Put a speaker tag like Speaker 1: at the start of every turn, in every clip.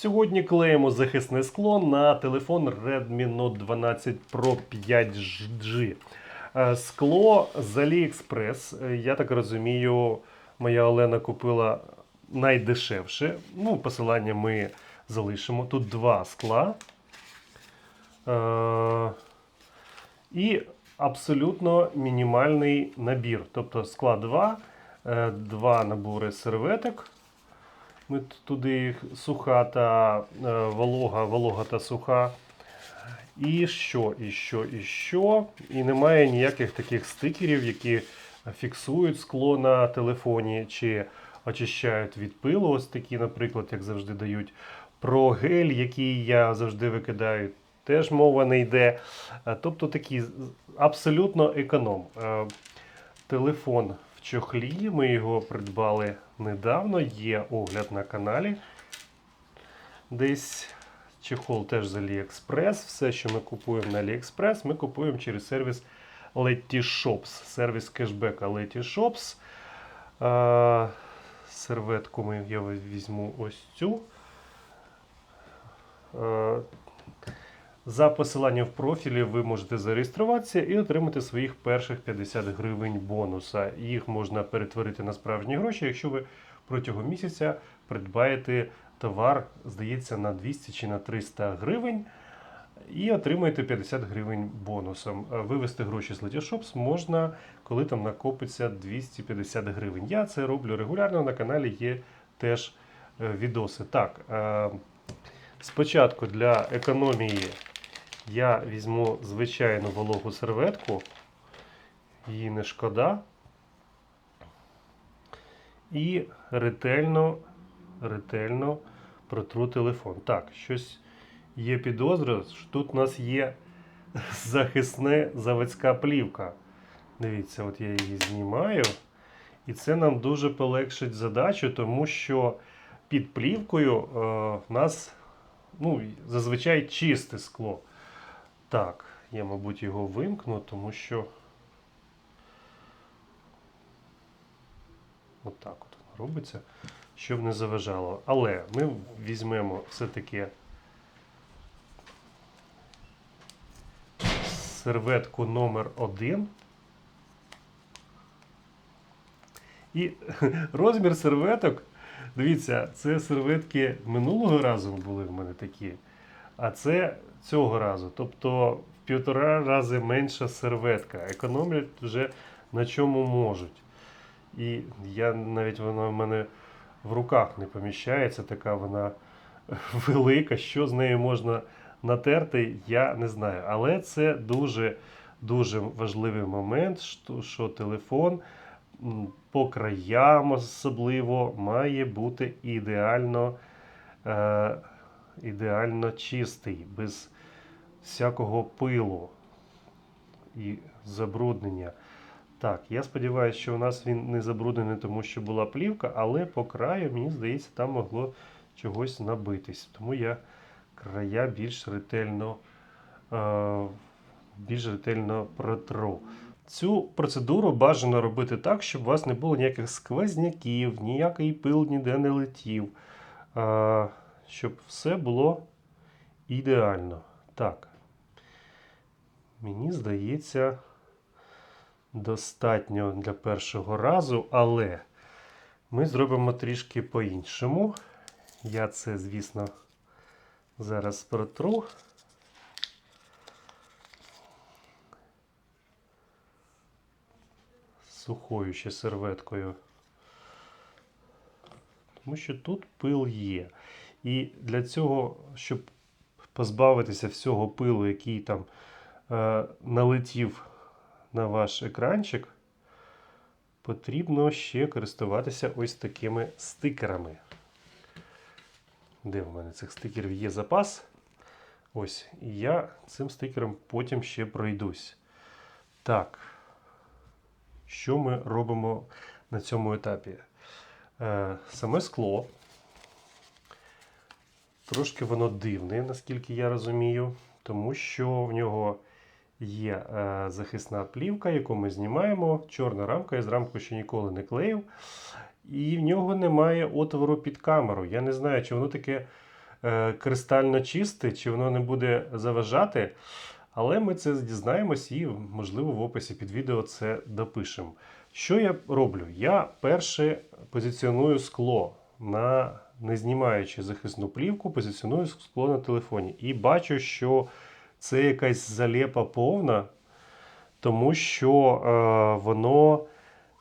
Speaker 1: Сьогодні клеїмо захисне скло на телефон Redmi Note 12 Pro 5G. Е, Скло з AliExpress. Е, Я так розумію, моя Олена купила найдешевше. Ну, посилання ми залишимо. Тут два скла. Е, І абсолютно мінімальний набір. Тобто скла 2, е, два набори серветок. Ми туди суха та е, волога, волога та суха. І що, і що, і що. І немає ніяких таких стикерів, які фіксують скло на телефоні чи очищають від пилу. Ось такі, наприклад, як завжди дають. Про гель, який я завжди викидаю, теж мова не йде. Е, Тобто такий абсолютно економ. Е, Телефон в чохлі. Ми його придбали недавно. Є огляд на каналі. Десь чехол теж з AliExpress. Все, що ми купуємо на AliExpress, ми купуємо через сервіс Letyshops. Сервіс кешбека Letyshops. А, серветку ми, я візьму ось цю. А, за посиланням в профілі ви можете зареєструватися і отримати своїх перших 50 гривень бонуса. Їх можна перетворити на справжні гроші, якщо ви протягом місяця придбаєте товар, здається, на 200 чи на 300 гривень. І отримаєте 50 гривень бонусом. Е, Вивести гроші з Letyshops можна, коли там накопиться 250 гривень. Я це роблю регулярно. На каналі є теж е, відоси. Так, е, спочатку для економії я візьму звичайну вологу серветку, її не шкода. І ретельно, ретельно протру телефон. Так, щось є підозра, що тут у нас є захисне заводська плівка. Дивіться, от я її знімаю. І це нам дуже полегшить задачу, тому що під плівкою е, в нас ну, зазвичай чисте скло. Так, я, мабуть, його вимкну, тому що. Отак от воно робиться, щоб не заважало. Але ми візьмемо все-таки серветку номер 1 І розмір серветок, дивіться, це серветки минулого разу були в мене такі, а це цього разу. Тобто в півтора рази менша серветка. Економлять вже на чому можуть. І я навіть вона в мене в руках не поміщається, така вона велика. Що з нею можна натерти, я не знаю. Але це дуже дуже важливий момент, що, що телефон по краям особливо має бути ідеально, е, ідеально чистий, без всякого пилу і забруднення. Так, я сподіваюся, що у нас він не забруднений, тому що була плівка, але по краю, мені здається, там могло чогось набитись. Тому я края більш ретельно, е, більш ретельно протру. Цю процедуру бажано робити так, щоб у вас не було ніяких сквозняків, ніякий пил ніде не летів. Щоб все було ідеально. Так. Мені здається, достатньо для першого разу, але ми зробимо трішки по-іншому. Я це, звісно, зараз протру. Сухою ще серветкою. Тому що тут пил є. І для цього, щоб позбавитися всього пилу, який там е, налетів на ваш екранчик, потрібно ще користуватися ось такими стикерами. Де в мене цих стикерів є запас? Ось, і я цим стикером потім ще пройдусь. Так, що ми робимо на цьому етапі? Е, саме скло. Трошки воно дивне, наскільки я розумію, тому що в нього є е, захисна плівка, яку ми знімаємо. Чорна рамка, я з рамку ще ніколи не клеїв. І в нього немає отвору під камеру. Я не знаю, чи воно таке е, кристально чисте, чи воно не буде заважати. Але ми це дізнаємось і, можливо, в описі під відео це допишемо. Що я роблю? Я перше позиціоную скло на не знімаючи захисну плівку, позиціоную скло на телефоні. І бачу, що це якась залепа повна, тому що е, воно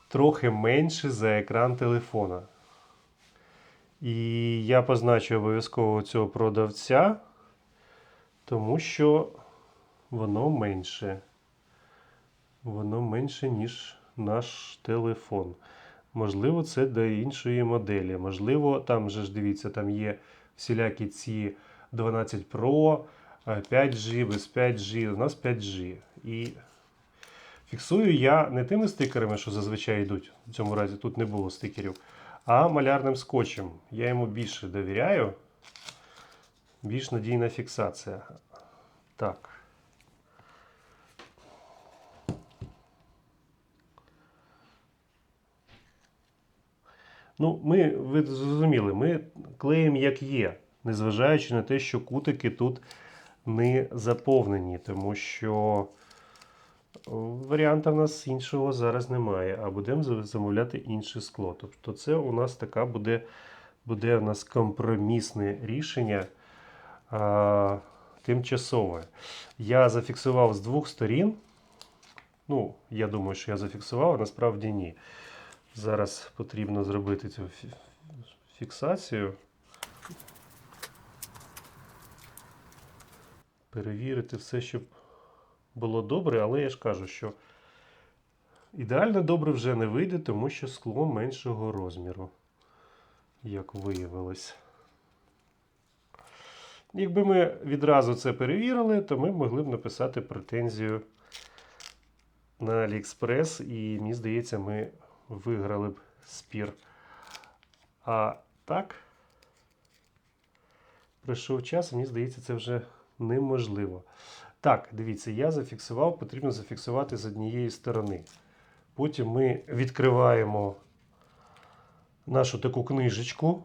Speaker 1: трохи менше за екран телефона. І я позначу обов'язково цього продавця, тому що воно менше. Воно менше, ніж наш телефон. Можливо, це до іншої моделі. Можливо, там же ж дивіться, там є всілякі ці 12 Pro, е, 5G, без 5G, у нас 5G. І фіксую я не тими стикерами, що зазвичай йдуть. В цьому разі тут не було стикерів, а малярним скотчем. Я йому більше довіряю. Більш надійна фіксація. Так. Ну, ми, ви зрозуміли, ми клеїмо як є, незважаючи на те, що кутики тут не заповнені, тому що варіанта в нас іншого зараз немає, а будемо замовляти інше скло. Тобто це у нас така буде, буде у нас компромісне рішення а, тимчасове. Я зафіксував з двох сторін. Ну, я думаю, що я зафіксував, а насправді ні. Зараз потрібно зробити цю фіксацію. Перевірити все, щоб було добре, але я ж кажу, що ідеально добре вже не вийде, тому що скло меншого розміру, як виявилось. Якби ми відразу це перевірили, то ми могли б написати претензію на AliExpress, і мені здається, ми виграли б спір. А так, пройшов час, мені здається, це вже неможливо. Так, дивіться, я зафіксував, потрібно зафіксувати з однієї сторони. Потім ми відкриваємо нашу таку книжечку.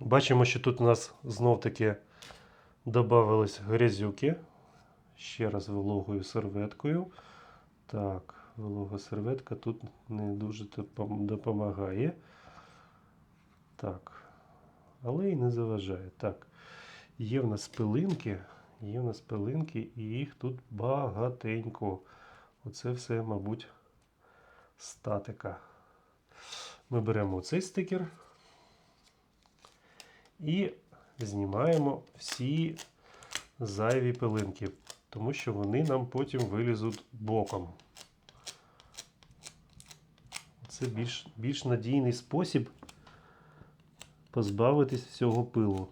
Speaker 1: Бачимо, що тут у нас знов-таки додавались грязюки. Ще раз вологою серветкою. Так, волога серветка тут не дуже допомагає. Так. Але і не заважає. Так. Є в нас пилинки. Є в нас пилинки, і їх тут багатенько. Оце все, мабуть, статика. Ми беремо цей стикер і знімаємо всі зайві пилинки, тому що вони нам потім вилізуть боком. Це більш, більш надійний спосіб позбавитись всього пилу.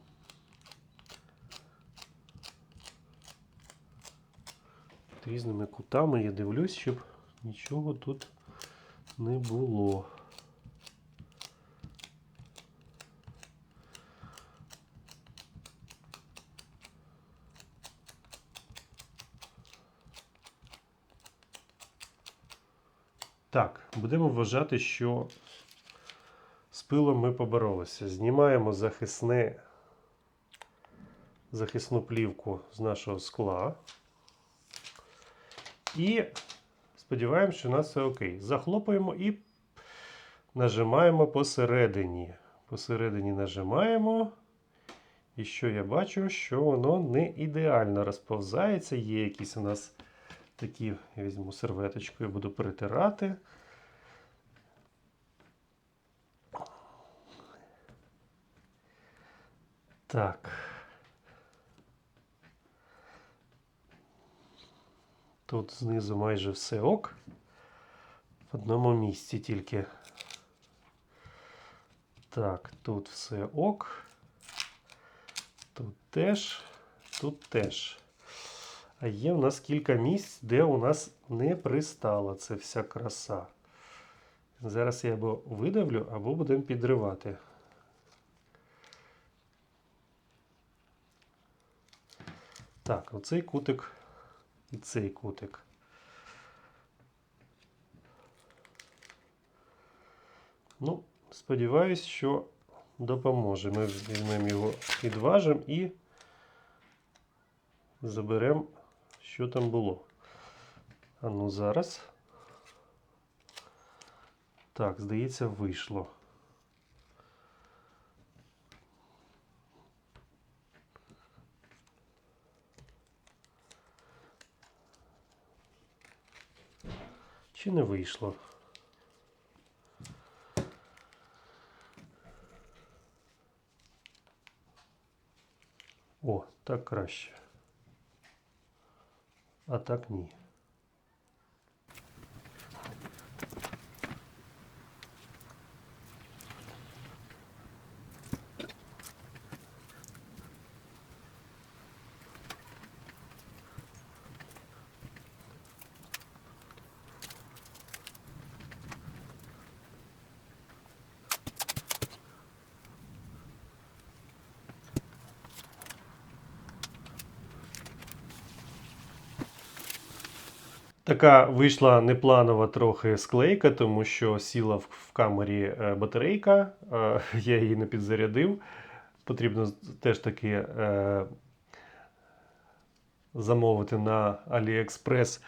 Speaker 1: Різними кутами я дивлюсь, щоб нічого тут не було. Так, будемо вважати, що з пилом ми поборолися. Знімаємо захисне, захисну плівку з нашого скла. І сподіваємося, що у нас все окей. Захлопуємо і нажимаємо посередині. Посередині нажимаємо. І що я бачу, що воно не ідеально розповзається. Є якісь у нас такі, я візьму серветочку і буду перетирати. Так. Тут знизу майже все ок. В одному місці тільки. Так, тут все ок. Тут теж, тут теж. А є в нас кілька місць, де у нас не пристала ця вся краса. Зараз я або видавлю, або будемо підривати. Так, оцей кутик і цей кутик. Ну, сподіваюсь, що допоможе. Ми візьмемо його, підважимо і заберемо, що там було. А ну зараз. Так, здається, вийшло. Чи не вийшло? О, так краще. А так ні. Така вийшла непланова трохи склейка, тому що сіла в, камері е, батарейка, е, я її не підзарядив. Потрібно теж таки е, замовити на AliExpress.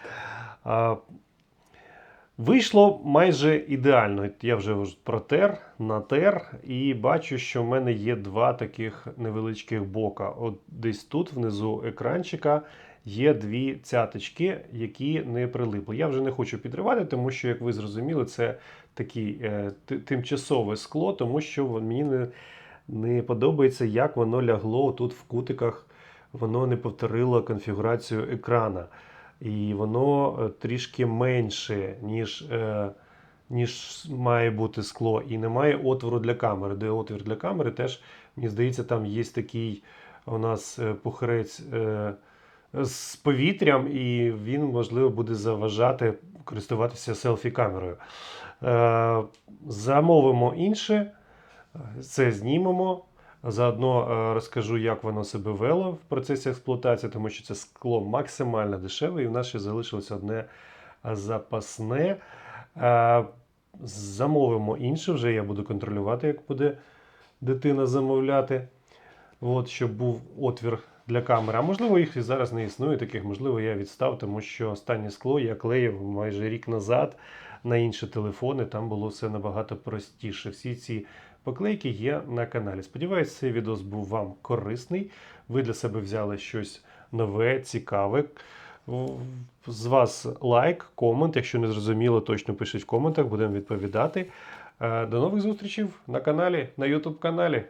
Speaker 1: Вийшло майже ідеально. Я вже протер, натер, і бачу, що в мене є два таких невеличких бока. От десь тут, внизу екранчика, є дві цяточки, які не прилипли. Я вже не хочу підривати, тому що, як ви зрозуміли, це таке е, тимчасове скло, тому що мені не, не подобається, як воно лягло тут в кутиках. Воно не повторило конфігурацію екрана. І воно е, трішки менше, ніж, е, ніж має бути скло. І немає отвору для камери. Де отвір для камери, теж, мені здається, там є такий у нас е, пухирець е, з повітрям, і він, можливо, буде заважати користуватися селфі-камерою. Е, замовимо інше, це знімемо. Заодно е, розкажу, як воно себе вело в процесі експлуатації, тому що це скло максимально дешеве, і в нас ще залишилось одне запасне. Е, Замовимо інше, вже я буду контролювати, як буде дитина замовляти. От, щоб був отвір для камери. А можливо, їх і зараз не існує таких, можливо, я відстав, тому що останнє скло я клеїв майже рік назад на інші телефони. Там було все набагато простіше. Всі ці поклейки є на каналі. Сподіваюсь, цей відос був вам корисний. Ви для себе взяли щось нове, цікаве. З вас лайк, комент. Якщо не зрозуміло, точно пишіть в коментах, будемо відповідати. Е, До нових зустрічей на каналі, на YouTube каналі.